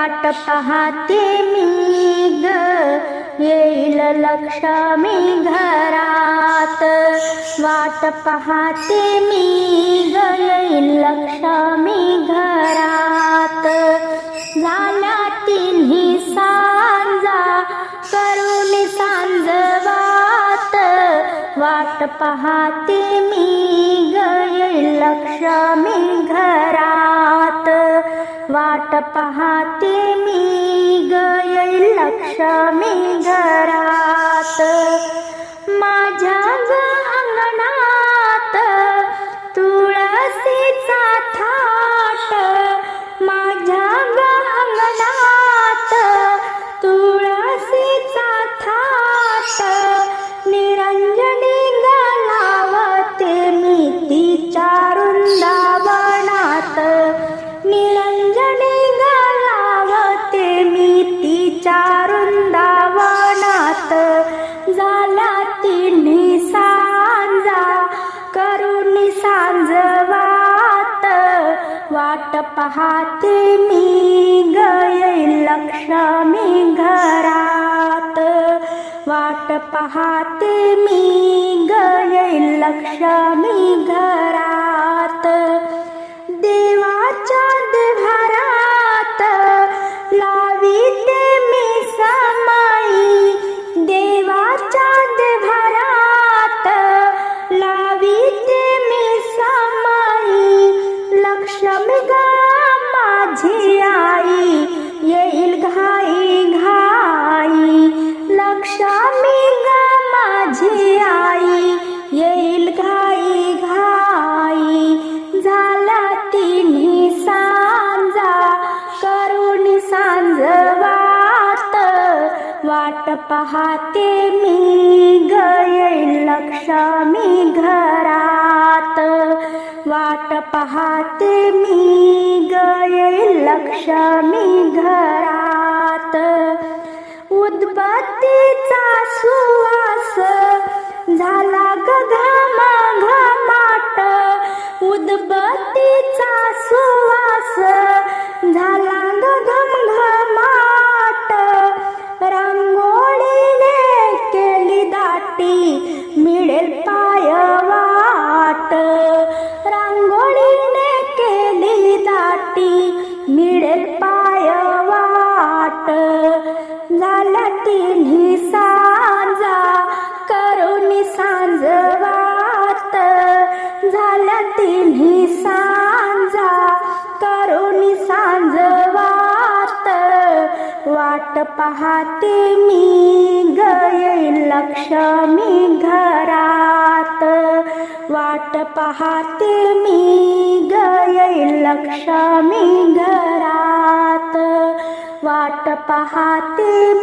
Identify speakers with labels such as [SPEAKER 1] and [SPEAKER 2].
[SPEAKER 1] वाट पाहते मी ग. येईल लक्ष्मी घरात. वाट पाहते मी ग. येईल लक्ष्मी घरात. झाल्या तिन्ही सांजा करुणी सांजवात. वाट पाहते मी गय लक्ष्मी घरात. वाट पाहते मी गय लक्ष्मी घरात. माझ्या अंगणात तुळसीचा थाट. माझ्या अंगणात वाट पाहते मी गय लक्ष्मी घरात वाट पाहते मी गय लक्ष्मी घरात वाट पाहते मी गय लक्ष्मी घरात. वाट पाहते मी गय लक्ष्मी घरात. उदबत्तीचा मिळेल पाय वाट झाला तिन्ही सांजा करून सांज वाट झाला तिन्ही सांजा करुणी सांजवात वाट पाहते मी गय लक्ष्मी घरात वाट पाहते मी येईल लक्ष्मी घरात. वाट पाहते